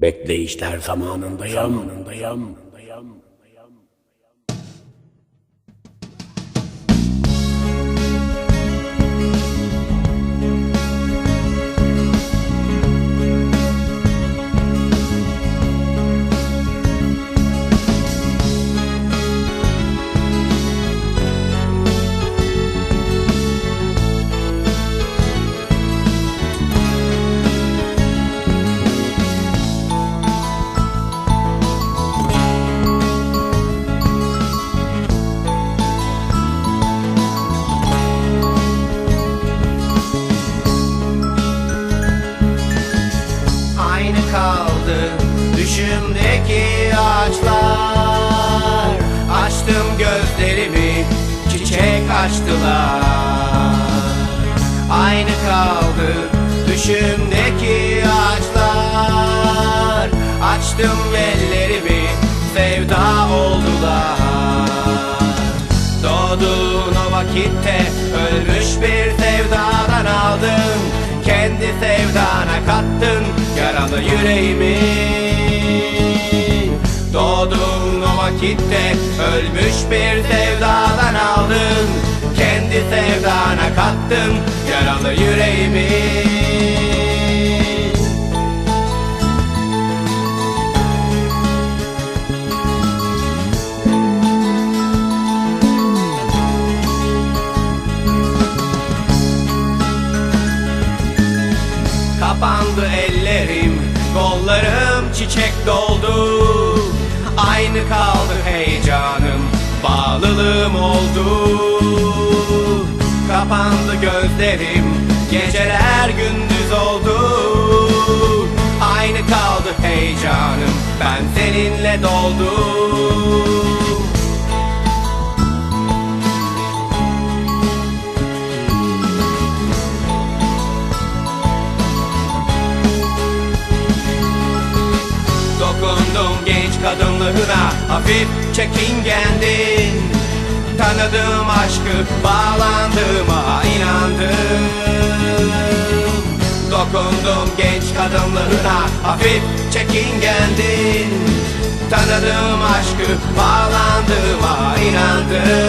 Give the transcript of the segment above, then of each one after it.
Bekleyişler zamanındayım. Zamanındayım. Açtılar Aynı kaldı düşümdeki ağaçlar. Açtım ellerimi sevda oldular. Doğduğun o vakitte ölmüş bir sevdadan aldın Kendi sevdana kattın yaralı yüreğimi. Doğduğun o vakitte ölmüş bir sevdadan aldın sevdana kattın yaralı yüreğimi. Kapandı ellerim, kollarım çiçek doldu. Aynı kaldı heyecanım, bağlılığım oldu Kapandı gözlerim, geceler gündüz oldu. Aynı kaldı heyecanım, ben seninle doldum. Dokundum genç kadınlığına hafif çekingendin Tanıdığım aşkı bağlandığıma kadınlığına hafif çekingendin Tanıdığım aşkı bağlandığıma inandım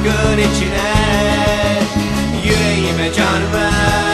aşkın içine Yüreğime can ver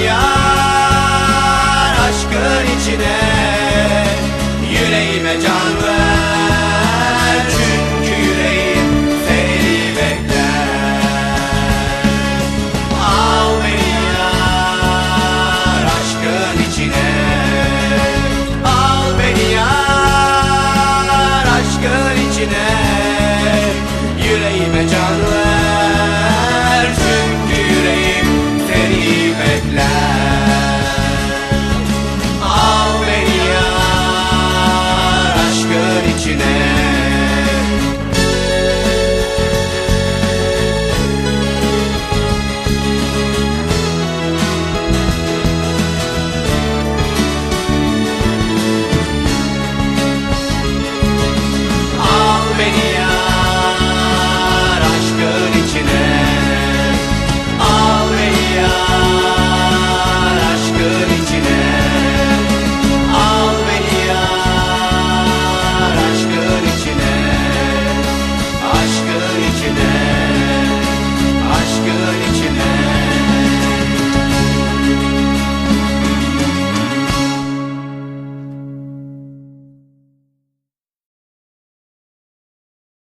gidiyor aşkın içine. imagination.